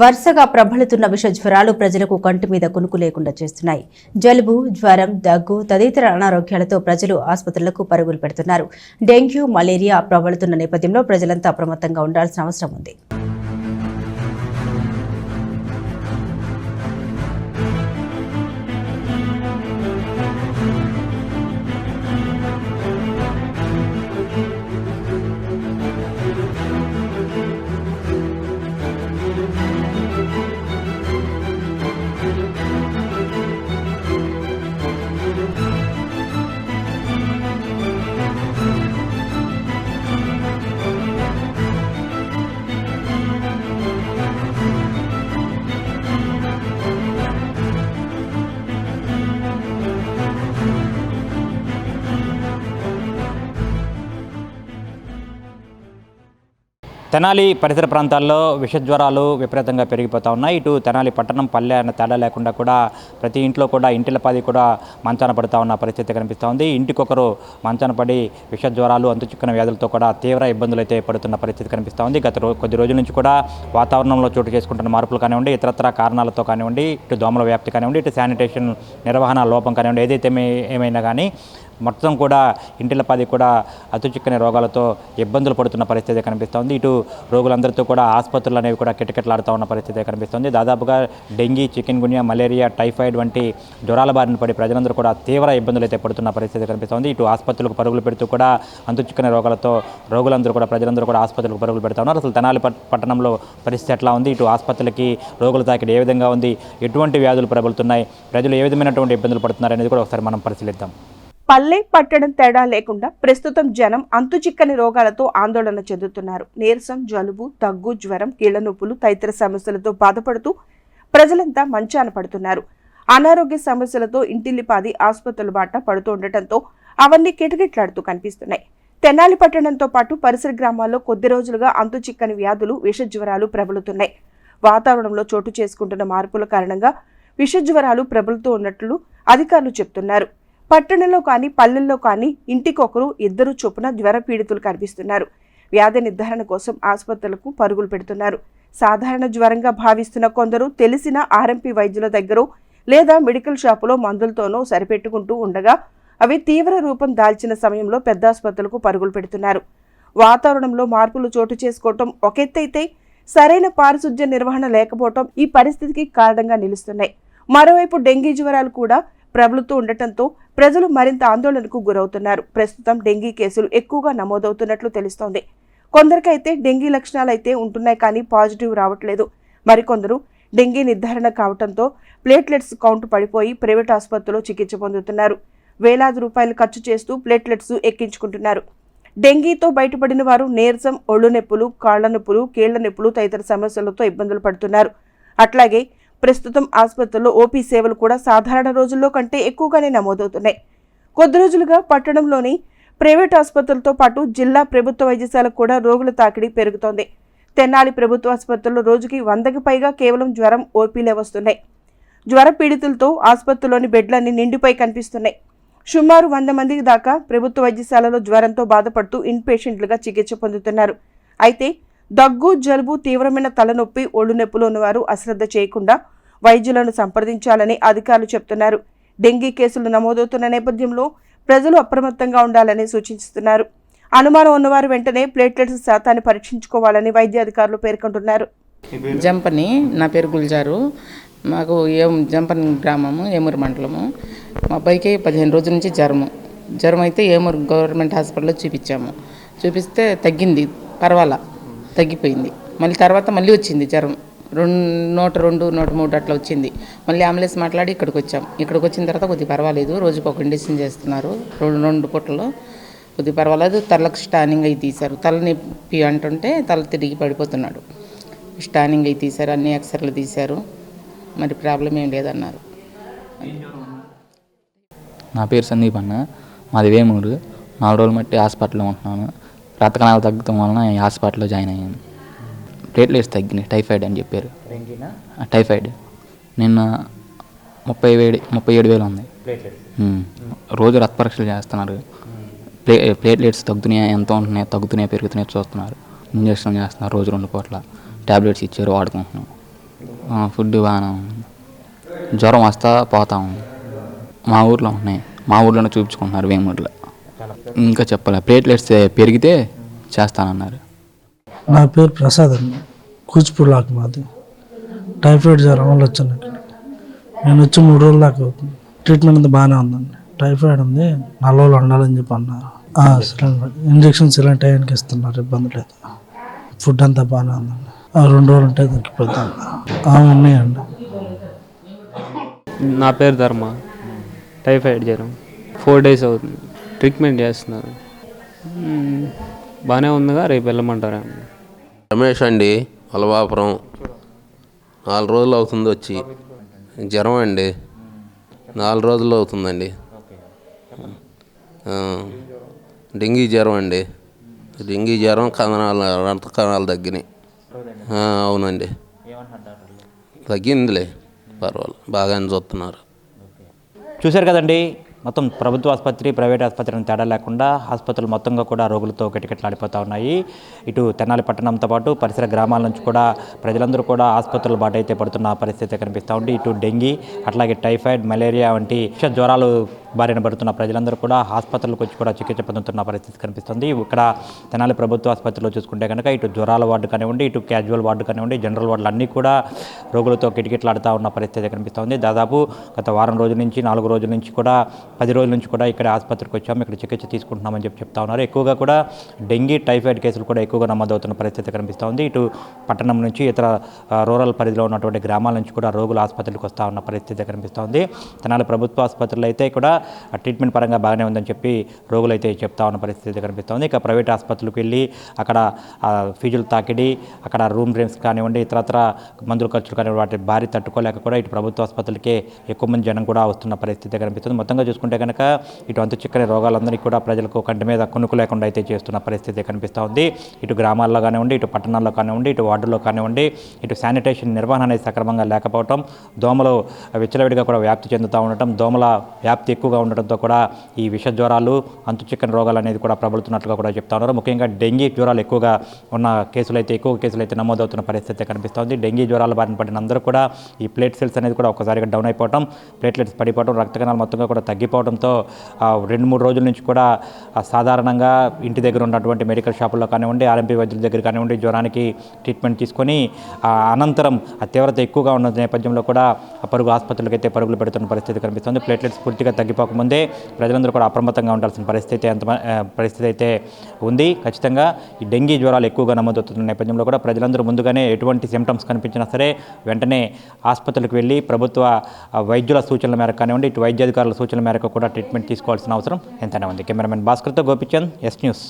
వరుసగా ప్రబలుతున్న విష జ్వరాలు ప్రజలకు కంటి మీద కునుకు లేకుండా చేస్తున్నాయి. జలుబు జ్వరం దగ్గు తదితర అనారోగ్యాలతో ప్రజలు ఆసుపత్రులకు పరుగులు పెడుతున్నారు. డెంగ్యూ మలేరియా ప్రబలుతున్న నేపథ్యంలో ప్రజలంతా అప్రమత్తంగా ఉండాల్సిన అవసరం ఉంది. తెనాలి పరిసర ప్రాంతాల్లో విషజ్వరాలు విపరీతంగా పెరిగిపోతూ ఉన్నాయి. ఇటు తెనాలి పట్టణం పల్లె అన్న తేడా లేకుండా కూడా ప్రతి ఇంట్లో కూడా ఇంటిలపాది కూడా మంచాన పడుతూ ఉన్న పరిస్థితి కనిపిస్తూ ఉంది. ఇంటికొకరు మంచాన పడి విషజ్వరాలు అంతుచిక్కన వ్యాధులతో కూడా తీవ్ర ఇబ్బందులు అయితే పడుతున్న పరిస్థితి కనిపిస్తూ ఉంది. గత కొద్ది రోజుల నుంచి కూడా వాతావరణంలో చోటు చేసుకుంటున్న మార్పులు కానివ్వండి ఇతరత్ర కారణాలతో కానివ్వండి ఇటు దోమల వ్యాప్తి కానివ్వండి ఇటు శానిటేషన్ నిర్వహణ లోపం కానివ్వండి ఏదైతే ఏమైనా కానీ మొత్తం కూడా ఇంటిలపాది కూడా అతుచిక్కని రోగాలతో ఇబ్బందులు పడుతున్న పరిస్థితి కనిపిస్తోంది. ఇటు రోగులందరితో కూడా ఆసుపత్రులు అనేవి కూడా కిటకిటలాడుతూ ఉన్న పరిస్థితి కనిపిస్తోంది. దాదాపుగా dengue chikungunya malaria typhoid వంటి జ్వరాల బారిన పడి ప్రజలందరూ కూడా తీవ్ర ఇబ్బందులు అయితే పడుతున్న పరిస్థితి కనిపిస్తోంది. ఇటు ఆసుపత్రులకు పరుగులు పెడుతూ కూడా అంతుచిక్కని రోగాలతో రోగులందరూ కూడా ప్రజలందరూ కూడా ఆసుపత్రులకు పరుగులు పెడతా ఉన్నారు. అసలు తెనాలి పట్- పట్టణంలో పరిస్థితి ఎట్లా ఉంది? ఇటు ఆసుపత్రులకి రోగుల తాకిడి ఏ విధంగా ఉంది? ఎటువంటి వ్యాధులు ప్రబలుతున్నాయి? ప్రజలు ఏ విధమైనటువంటి ఇబ్బందులు పడుతున్నారు అనేది కూడా ఒకసారి మనం పరిశీలిద్దాం. పల్లె పట్టడం తేడా లేకుండా ప్రస్తుతం జనం అంతుచిక్కని రోగాలతో ఆందోళన చెందుతున్నారు. నీరసం జలుబు దగ్గు జ్వరం కీళ్ళ నొప్పులు తదితర సమస్యలతో బాధపడుతూ ప్రజలంతా మంచాన పడుతున్నారు. అనారోగ్య సమస్యలతో ఇంటిల్లిపాది ఆసుపత్రుల బాట పడుతుండటంతో అవన్నీ కిటకిట్లాడుతూ కనిపిస్తున్నాయి. తెనాలి పట్టణంతో పాటు పరిసర గ్రామాల్లో కొద్ది రోజులుగా అంతుచిక్కని వ్యాధులు విష జ్వరాలు ప్రబలుతున్నాయి. వాతావరణంలో చోటు చేసుకుంటున్న మార్పుల కారణంగా విష జ్వరాలు ప్రబలుతూ ఉన్నట్లు అధికారులు చెప్తున్నారు. పట్టణంలో కానీ పల్లెల్లో కానీ ఇంటికొకరు ఇద్దరు చొప్పున జ్వర పీడితులు కనిపిస్తున్నారు. వ్యాధి నిర్ధారణ కోసం ఆసుపత్రులకు పరుగులు పెడుతున్నారు. సాధారణ జ్వరంగా భావిస్తున్న కొందరు తెలిసిన ఆర్ఎంపీ వైద్యుల దగ్గర లేదా మెడికల్ షాపులో మందులతోనో సరిపెట్టుకుంటూ ఉండగా అవి తీవ్ర రూపం దాల్చిన సమయంలో పెద్ద ఆసుపత్రులకు పరుగులు పెడుతున్నారు. వాతావరణంలో మార్పులు చోటు చేసుకోవటం ఒక ఎత్తైతే సరైన పారిశుధ్య నిర్వహణ లేకపోవటం ఈ పరిస్థితికి కారణంగా నిలుస్తున్నాయి. మరోవైపు డెంగీ జ్వరాలు కూడా ప్రబలుతూ ఉండటంతో ప్రజలు మరింత ఆందోళనకు గురవుతున్నారు. ప్రస్తుతం డెంగీ కేసులు ఎక్కువగా నమోదవుతున్నట్లు తెలుస్తోంది. కొందరికైతే డెంగీ లక్షణాలు అయితే ఉంటున్నాయి కానీ పాజిటివ్ రావట్లేదు. మరికొందరు డెంగీ నిర్ధారణ కావడంతో ప్లేట్లెట్స్ కౌంట్ పడిపోయి ప్రైవేట్ ఆసుపత్రిలో చికిత్స పొందుతున్నారు. వేలాది రూపాయలు ఖర్చు చేస్తూ ప్లేట్లెట్స్ ఎక్కించుకుంటున్నారు. డెంగీతో బయటపడిన వారు నీరసం ఒళ్ళు నొప్పులు కాళ్ళ నొప్పులు కీళ్ళ నొప్పులు తదితర సమస్యలతో ఇబ్బందులు పడుతున్నారు. అట్లాగే ప్రస్తుతం ఆసుపత్రుల్లో ఓపీ సేవలు కూడా సాధారణ రోజుల్లో కంటే ఎక్కువగానే నమోదవుతున్నాయి. కొద్ది రోజులుగా పట్టణంలోని ప్రైవేట్ ఆసుపత్రులతో పాటు జిల్లా ప్రభుత్వ వైద్యశాలకు కూడా రోగుల తాకిడి పెరుగుతోంది. తెనాలి ప్రభుత్వ ఆసుపత్రుల్లో రోజుకి వందకి పైగా కేవలం జ్వరం ఓపీలే వస్తున్నాయి. జ్వర పీడితులతో ఆసుపత్రిలోని బెడ్లన్నీ నిండిపోయి కనిపిస్తున్నాయి. సుమారు వంద మంది దాకా ప్రభుత్వ వైద్యశాలలో జ్వరంతో బాధపడుతూ ఇన్ పేషెంట్లుగా చికిత్స పొందుతున్నారు. అయితే దగ్గు జలుబు తీవ్రమైన తలనొప్పి ఒళ్ళు నొప్పులు ఉన్నవారు అశ్రద్ధ చేయకుండా వైద్యులను సంప్రదించాలని అధికారులు చెప్తున్నారు. డెంగీ కేసులు నమోదవుతున్న నేపథ్యంలో ప్రజలు అప్రమత్తంగా ఉండాలని సూచిస్తున్నారు. అనుమానం ఉన్నవారు వెంటనే ప్లేట్లెట్స్ శాతాన్ని పరీక్షించుకోవాలని వైద్య అధికారులు పేర్కొంటున్నారు జంపని నా పేరు గుల్జారు. మాకు ఏం జంపని గ్రామము ఏమూరు మండలము. మా అబ్బాయికి పదిహేను రోజుల నుంచి జ్వరము. జ్వరం అయితే ఏమూరు గవర్నమెంట్ హాస్పిటల్లో చూపించాము. చూపిస్తే తగ్గింది పర్వాలా? తగ్గిపోయింది. మళ్ళీ తర్వాత మళ్ళీ వచ్చింది జ్వరం. రెండు నూట రెండు నూట మూడు అట్లా వచ్చింది. మళ్ళీ అంబులెన్స్ మాట్లాడి ఇక్కడికి వచ్చాం. ఇక్కడికి వచ్చిన తర్వాత కొద్దిగా పర్వాలేదు. రోజుకు ఒక ఇండిషన్ చేస్తున్నారు. రెండు రెండు పూటలు కొద్దిగా పర్వాలేదు. తలకు స్టానింగ్ అయి తీశారు. తలనొప్పి అంటుంటే తల తిరిగి పడిపోతున్నాడు. స్టానింగ్ అయి తీశారు. అన్ని ఎక్సర్లు తీశారు. మరి ప్రాబ్లం ఏం లేదన్నారు. నా పేరు సందీప్ అన్న. మాది వేమూరు. నాలుగు రోజులు మట్టి హాస్పిటల్లో ఉంటున్నాను. రక్త కణాలు తగ్గడం వలన హాస్పిటల్లో జాయిన్ అయ్యాను. ప్లేట్లెట్స్ తగ్గినాయి టైఫాయిడ్ అని చెప్పారు. టైఫాయిడ్. నిన్న ముప్పై వేడి ముప్పై ఏడు వేలు ఉంది. రోజు రక్త పరీక్షలు చేస్తున్నారు. ప్లే ప్లేట్లెట్స్ తగ్గుతున్నాయా ఎంత ఉంటున్నాయి తగ్గుతున్నాయి పెరుగుతున్నాయి చూస్తున్నారు. ఇంజక్షన్ చేస్తున్నారు రోజు రెండు పూట్ల. ట్యాబ్లెట్స్ ఇచ్చారు వాడుకుంటున్నాం. ఫుడ్ బాగానే ఉంది. జ్వరం వస్తా పోతాం మా ఊర్లో ఉన్నాయి. మా ఊర్లోనే చూపించుకుంటున్నారు వేమూరులో ఇంకా చెప్పాలి? ప్లేట్లెట్స్ పెరిగితే చేస్తానన్నారు. నా పేరు ప్రసాద్ అండి. కూచిపూడి లాక్ మాది. టైఫాయిడ్ జ్వరం వల్ల వచ్చాను ఇక్కడ. నేను వచ్చి మూడు రోజుల దాకా అవుతుంది. ట్రీట్మెంట్ అంతా బాగానే ఉందండి. టైఫాయిడ్ ఉంది. నాలుగు రోజులు ఉండాలని చెప్పి అన్నారు. ఆ, సిలిండర్ ఇంజక్షన్స్ ఇలా టైంకి ఇస్తున్నారు. ఇబ్బంది లేదు. ఫుడ్ అంతా బాగానే ఉందండి. ఆ, రెండు రోజులు ఉంటే తగ్గిపోతాను ఆ, ఉన్నాయండి. నా పేరు ధర్మ. టైఫాయిడ్ జ్వరం. ఫోర్ డేస్ అవుతుంది. ట్రీట్మెంట్ చేస్తున్నారు. బాగానే ఉందిగా రేపు వెళ్ళమంటారా? రమేష్ అండి అలవాపురం. నాలుగు రోజులు అవుతుంది వచ్చి. జ్వరం అండి. నాలుగు రోజులు అవుతుందండి. ఆ, డెంగీ జ్వరం అండి. డెంగీ జ్వరం కథనాలు రక్త కణాలు తగ్గినాయి. అవునండి. తగ్గిందిలే పర్వాలేదు బాగానే చూస్తున్నారు. చూశారు కదండి మొత్తం ప్రభుత్వ ఆసుపత్రి ప్రైవేట్ ఆసుపత్రి అని తేడా లేకుండా ఆసుపత్రులు మొత్తంగా కూడా రోగులతో కిటకిటలాడిపోతూ ఉన్నాయి. ఇటు తెనాలి పట్టణంతో పాటు పరిసర గ్రామాల నుంచి కూడా ప్రజలందరూ కూడా ఆసుపత్రుల బాటైతే పడుతున్న పరిస్థితి కనిపిస్తూ ఉంది. ఇటు డెంగీ అట్లాగే టైఫాయిడ్ మలేరియా వంటి జ్వరాలు బారిన పడుతున్న ప్రజలందరూ కూడా హాస్పిటల్కి వచ్చి కూడా చికిత్స పొందుతున్న పరిస్థితి కనిపిస్తుంది. ఇక్కడ తెనాలి ప్రభుత్వ ఆసుపత్రిలో చూసుకుంటే కనుక ఇటు జ్వరాల వార్డు కానివ్వండి ఇటు క్యాజువల్ వార్డు కానివ్వండి జనరల్ వార్డులు అన్నీ కూడా రోగులతో కిటకిట్లాడుతూ ఉన్న పరిస్థితి కనిపిస్తుంది. దాదాపు గత వారం రోజుల నుంచి నాలుగు రోజుల నుంచి కూడా పది రోజుల నుంచి కూడా ఇక్కడ ఆసుపత్రికి వచ్చాము ఇక్కడ చికిత్స తీసుకుంటున్నామని చెప్పి చెప్తా ఉన్నారు. ఎక్కువగా కూడా డెంగీ టైఫాయిడ్ కేసులు కూడా ఎక్కువగా నమోదవుతున్న పరిస్థితి కనిపిస్తోంది. ఇటు పట్టణం నుంచి ఇతర రూరల్ పరిధిలో ఉన్నటువంటి గ్రామాల నుంచి కూడా రోగులు ఆసుపత్రికి వస్తూ ఉన్న పరిస్థితి కనిపిస్తోంది. తెనాలి ప్రభుత్వ ఆసుపత్రులు అయితే కూడా ట్రీట్మెంట్ పరంగా బాగానే ఉందని చెప్పి రోగులు అయితే చెప్తా ఉన్న పరిస్థితి కనిపిస్తోంది. ఇక ప్రైవేట్ ఆసుపత్రులకు వెళ్ళి అక్కడ ఫీజులు తాకిడి అక్కడ రూమ్ రెంట్స్ కానివ్వండి ఇతరత్ర మందుల ఖర్చులు కానివ్వండి వాటి భారీ తట్టుకోలేక కూడా ఇటు ప్రభుత్వ ఆసుపత్రులకే ఎక్కువ మంది జనం కూడా వస్తున్న పరిస్థితి కనిపిస్తుంది. మొత్తంగా చూసుకుంటే కనుక ఇటు అంతు చిక్కని రోగాలందరికీ కూడా ప్రజలకు కంటి మీద కొనుక్కు లేకుండా అయితే చేస్తున్న పరిస్థితి కనిపిస్తూ ఉంది ఇటు గ్రామాల్లో కానివ్వండి ఇటు పట్టణాల్లో కానివ్వండి ఇటు వార్డుల్లో కానివ్వండి ఇటు శానిటేషన్ నిర్వహణ అనేది సక్రమంగా లేకపోవడం దోమలు విచ్చలవిడిగా కూడా వ్యాప్తి చెందుతూ ఉండటం దోమల వ్యాప్తి ఎక్కువ ఎక్కువగా ఉండడంతో కూడా ఈ విష జ్వరాలు అంతు చిక్కని రోగాలు అనేది కూడా ప్రబలుతున్నట్లుగా కూడా చెప్తా ఉన్నారు. ముఖ్యంగా డెంగీ జ్వరాలు ఎక్కువగా ఉన్న కేసులు అయితే ఎక్కువ కేసులు అయితే నమోదవుతున్న పరిస్థితి కనిపిస్తోంది. డెంగీ జ్వరాల బారిన పడిన అందరూ కూడా ఈ ప్లేట్ సెల్స్ అనేది కూడా ఒకసారిగా డౌన్ అయిపోవడం ప్లేట్లెట్స్ పడిపోవడం రక్త కణాలు మొత్తంగా కూడా తగ్గిపోవడంతో రెండు మూడు రోజుల నుంచి కూడా సాధారణంగా ఇంటి దగ్గర ఉన్నటువంటి మెడికల్ షాపుల్లో కానివ్వండి ఆర్ఎంపీ వైద్యుల దగ్గర కానివ్వండి జ్వరానికి ట్రీట్మెంట్ తీసుకొని అనంతరం ఆ తీవ్రత ఎక్కువగా ఉన్న నేపథ్యంలో కూడా పరుగు ఆసుపత్రులకు అయితే పరుగులు పెడుతున్న పరిస్థితి కనిపిస్తుంది. ప్లేట్లెట్స్ పూర్తిగా తగ్గిపో తగ్గిపోకముందే ప్రజలందరూ కూడా అప్రమత్తంగా ఉండాల్సిన పరిస్థితి ఎంత పరిస్థితి అయితే ఉంది. ఖచ్చితంగా ఈ డెంగీ జ్వరాలు ఎక్కువగా నమోదవుతున్న నేపథ్యంలో కూడా ప్రజలందరూ ముందుగానే ఎటువంటి సిమ్టమ్స్ కనిపించినా సరే వెంటనే ఆసుపత్రులకు వెళ్ళి ప్రభుత్వ వైద్యుల సూచనల మేరకు కానివ్వండి ఇటు వైద్యాధికారుల సూచనల మేరకు కూడా ట్రీట్మెంట్ తీసుకోవాల్సిన అవసరం ఎంతైనా ఉంది. కెమెరామెన్ భాస్కర్తో గోపిచంద్ ఎస్ న్యూస్